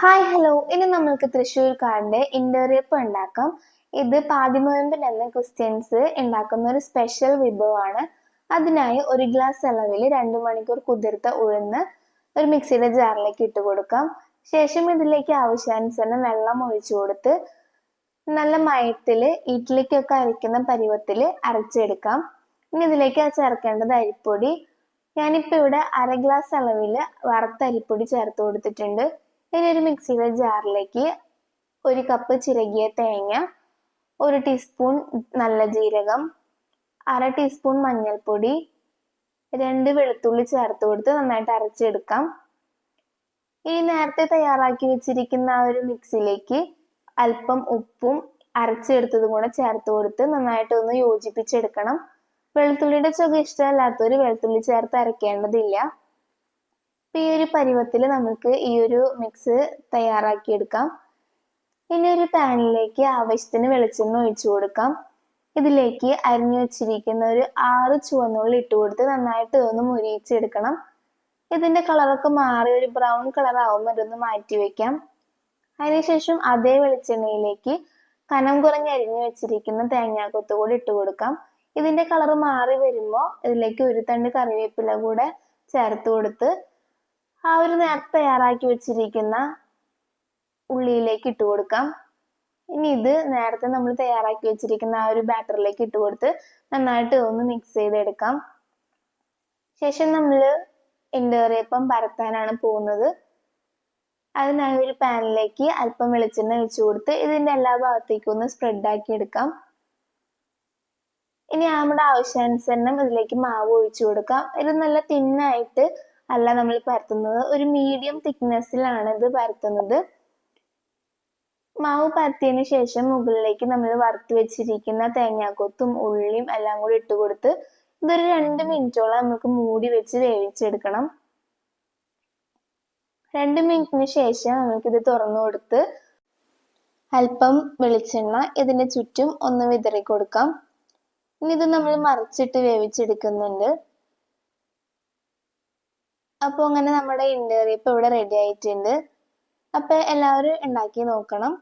Hi hello ഇനി നമ്മൾക്ക് തൃശ്ശൂർക്കാരന്റെ ഇന്റർവ്യൂപ്പ് ഉണ്ടാക്കാം. ഇത് പാതിനോയമ്പിൽ എന്ന ക്രിസ്ത്യൻസ് ഉണ്ടാക്കുന്ന ഒരു സ്പെഷ്യൽ വിഭവമാണ്. അതിനായി ഒരു ഗ്ലാസ് അളവിൽ രണ്ട് മണിക്കൂർ കുതിർത്ത ഉഴുന്ന് ഒരു മിക്സിയുടെ ജാറിലേക്ക് ഇട്ട് കൊടുക്കാം. ശേഷം ഇതിലേക്ക് ആവശ്യാനുസരണം വെള്ളം ഒഴിച്ചു കൊടുത്ത് നല്ല മയത്തിൽ ഇഡ്ഡലിക്കൊക്കെ അരയ്ക്കുന്ന പരുവത്തിൽ അരച്ചെടുക്കാം. ഇനി ഇതിലേക്ക് ചേർക്കേണ്ടത് അരിപ്പൊടി. ഞാനിപ്പോൾ ഇവിടെ അര ഗ്ലാസ് അളവിൽ വറുത്ത അരിപ്പൊടി ചേർത്ത് കൊടുത്തിട്ടുണ്ട്. ഇനി ഒരു ജാറിലേക്ക് ഒരു കപ്പ് ചിരകിയ തേങ്ങ ഒരു ടീസ്പൂൺ നല്ല ജീരകം അര ടീസ്പൂൺ മഞ്ഞൾപ്പൊടി രണ്ട് വെളുത്തുള്ളി ചേർത്ത് കൊടുത്ത് നന്നായിട്ട് അരച്ചെടുക്കാം. ഈ നേരത്തെ തയ്യാറാക്കി വെച്ചിരിക്കുന്ന ആ ഒരു മിക്സിയിലേക്ക് അല്പം ഉപ്പും അരച്ചെടുത്തതും കൂടെ ചേർത്ത് കൊടുത്ത് നന്നായിട്ട് ഒന്ന് യോജിപ്പിച്ചെടുക്കണം. വെളുത്തുള്ളിയുടെ ചുക ഇഷ്ടമല്ലാത്തവർ വെളുത്തുള്ളി ചേർത്ത് ഈ ഒരു പരുവത്തിൽ നമുക്ക് ഈ ഒരു മിക്സ് തയ്യാറാക്കിയെടുക്കാം. ഇനി ഒരു പാനിലേക്ക് ആവശ്യത്തിന് വെളിച്ചെണ്ണ ഒഴിച്ചു കൊടുക്കാം. ഇതിലേക്ക് അരിഞ്ഞു വെച്ചിരിക്കുന്ന ഒരു ആറ് ചുവന്നുള്ളി ഇട്ട് കൊടുത്ത് നന്നായിട്ട് ഒന്ന് മുരിയിച്ചെടുക്കണം. ഇതിന്റെ കളറൊക്കെ മാറി ഒരു ബ്രൗൺ കളർ ആവുമ്പോൾ ഇതൊന്ന് മാറ്റി വെക്കാം. അതിനുശേഷം അതേ വെളിച്ചെണ്ണയിലേക്ക് കനം കുറഞ്ഞ് അരിഞ്ഞു വെച്ചിരിക്കുന്ന തേങ്ങാക്കൊത്ത് കൂടി ഇട്ട് കൊടുക്കാം. ഇതിന്റെ കളർ മാറി വരുമ്പോൾ ഇതിലേക്ക് ഒരു തണ്ട് കറിവേപ്പില കൂടെ ചേർത്ത് കൊടുത്ത് ആ ഒരു നേരത്തെ തയ്യാറാക്കി വെച്ചിരിക്കുന്ന ഉള്ളിയിലേക്ക് ഇട്ട് കൊടുക്കാം. ഇനി ഇത് നേരത്തെ നമ്മൾ തയ്യാറാക്കി വെച്ചിരിക്കുന്ന ആ ഒരു ബാറ്ററിലേക്ക് ഇട്ട് കൊടുത്ത് നന്നായിട്ട് ഒന്ന് മിക്സ് ചെയ്തെടുക്കാം. ശേഷം നമ്മൾ എണ്ടേറിയപ്പം പരത്താനാണ് പോകുന്നത്. അതിനായി ഒരു പാനിലേക്ക് അല്പം വെളിച്ചെണ്ണ ഒഴിച്ചു കൊടുത്ത് ഇതിന്റെ എല്ലാ ഭാഗത്തേക്കും ഒന്ന് സ്പ്രെഡ് ആക്കി എടുക്കാം. ഇനി നമ്മുടെ ആവശ്യാനുസരണം ഇതിലേക്ക് മാവ് ഒഴിച്ചു കൊടുക്കാം. ഇത് നല്ല തിന്നായിട്ട് അല്ല നമ്മൾ പരത്തുന്നത് ഒരു മീഡിയം തിക്നെസ്സിലാണ് ഇത് പരത്തുന്നത്. മാവ് പരത്തിയതിന് ശേഷം മുകളിലേക്ക് നമ്മൾ വറുത്ത് വെച്ചിരിക്കുന്ന തേങ്ങാക്കൊത്തും ഉള്ളിയും എല്ലാം കൂടി ഇട്ട് കൊടുത്ത് ഇതൊരു രണ്ട് മിനിറ്റോളം നമുക്ക് മൂടി വെച്ച് വേവിച്ചെടുക്കണം. രണ്ട് മിനിറ്റിന് ശേഷം നമുക്കിത് തുറന്നു കൊടുത്ത് അല്പം വെളിച്ചെണ്ണ ഇതിന്റെ ചുറ്റും ഒന്ന് വിതറി കൊടുക്കാം ഇനി ഇത് നമ്മൾ മറിച്ചിട്ട് വേവിച്ചെടുക്കുന്നുണ്ട്. അപ്പോൾ അങ്ങനെ നമ്മുടെ ഇൻഡറി ഇപ്പോൾ ഇവിടെ റെഡി ആയിട്ടുണ്ട്. അപ്പോൾ എല്ലാവരും ഉണ്ടാക്കി നോക്കണം.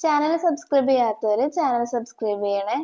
ചാനൽ സബ്സ്ക്രൈബ് ചെയ്യാത്തവര് ചാനൽ സബ്സ്ക്രൈബ് ചെയ്യണേ.